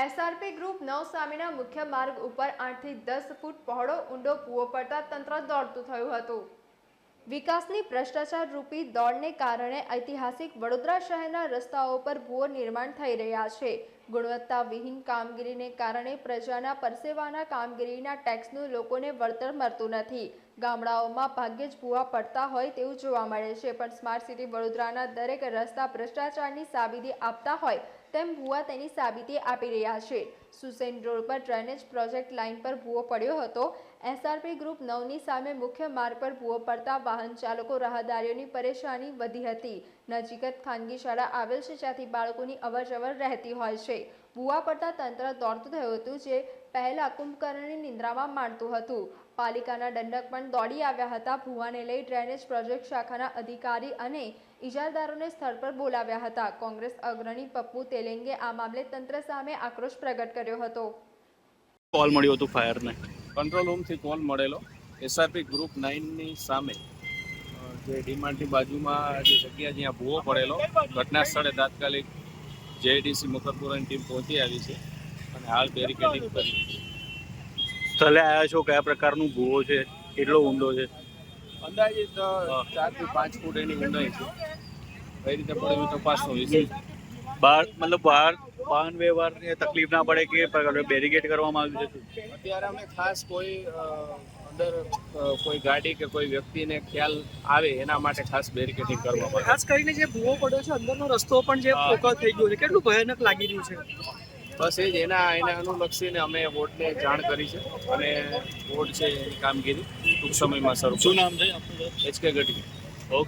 SRP group નવ સામેના મુખ્ય માર્ગ ઉપર આઠથી દસ ફૂટ પહોળો ઊંડો કૂવો પડતા તંત્ર દોડતું થયું હતું. વિકાસની ભ્રષ્ટાચાર રૂપી દોડને કારણે ઐતિહાસિક વડોદરા શહેરના રસ્તાઓ પર ભૂવો નિર્માણ થઈ રહ્યા છે. ગુણવત્તાવિહીન કામગીરીને કારણે પ્રજાના પરસેવાના કામગીરીના ટેક્સનું લોકોને વળતર મળતું નથી. ગામડાઓમાં ભાગ્યે જ ભૂવા પડતા હોય તેવું જોવા મળે છે, પણ સ્માર્ટ સિટી વડોદરાના દરેક રસ્તા ભ્રષ્ટાચારની સાબિતી આપતા હોય તેમ ભૂવા તેની સાબિતી આપી રહ્યા છે. સુસેન રોડ પર ડ્રેનેજ પ્રોજેક્ટ લાઇન પર ભૂવો પડ્યો હતો. એસઆરપી ગ્રુપ નવની સામે મુખ્ય માર્ગ પર ભૂવો પડતા વાહન ચાલકો રાહદારીઓની પરેશાની વધી હતી. નજીક જ ખાનગી શાળા આવેલ છે જ્યાંથી બાળકોની અવરજવર રહેતી હોય છે. ભૂવા પડતા તંત્ર દોડતું થયું હતું જે પહેલા કુંભકર્ણની નિંદ્રામાં માણતું હતું. પાલિકાના દંડક પણ દોડી આવ્યા હતા. ભુવાને લઈ ડ્રેનેજ પ્રોજેક્ટ શાખાના અધિકારી અને ઇજારદારોને સ્થળ પર બોલાવ્યા હતા. કોંગ્રેસ અગ્રણી પપ્પુ તેલેંગે આ મામલે તંત્ર સામે આક્રોશ પ્રગટ કર્યો હતો. કોલ મળ્યો હતો ફાયરને? કંટ્રોલ રૂમથી કોલ મળેલો. એસઆરપી ગ્રુપ નાઇનની સામે જે ડીમાર્ટની બાજુમાં જે જગ્યા જ્યાં ભૂવો પડેલો ઘટના સ્થળે તાત્કાલિક જેડીસી મુકરપુરાની ટીમ પહોંચી આવી છે અને હાલ બેરિકેડિંગ કરી સ્થળે આવ્યા છો? કયા પ્રકારનું ભૂવો છે? કેટલો ઊંડો છે? અંદાજે ચારથી પાંચ ફૂટ એની ઊંડાઈ છે. કઈ રીતે પડે એવી તપાસનો વિષય. બહાર મતલબ બહાર વાહન વ્યવહારને તકલીફ ના પડે કે પ્રકારે બેરિકેડ કરવામાં આવ્યું છે અત્યારે અમે ખાસ કોઈ અંદર કોઈ ગાડી કે કોઈ વ્યક્તિને ખ્યાલ આવે એના માટે ખાસ બેરિકેડિંગ કરવામાં આવે. ખાસ કરીને જે ભૂવો પડ્યો છે અંદરનો રસ્તો પણ જે ફોકસ થઈ ગયો છે કેટલું ભયાનક લાગી રહ્યું છે? બસ એ જ એના એને અનુલક્ષીને અમે બોર્ડને જાણ કરી છે અને બોર્ડ છે એની કામગીરી ટૂંક સમયમાં શરૂ શું નામ છે આપનું? H K Gadhvi.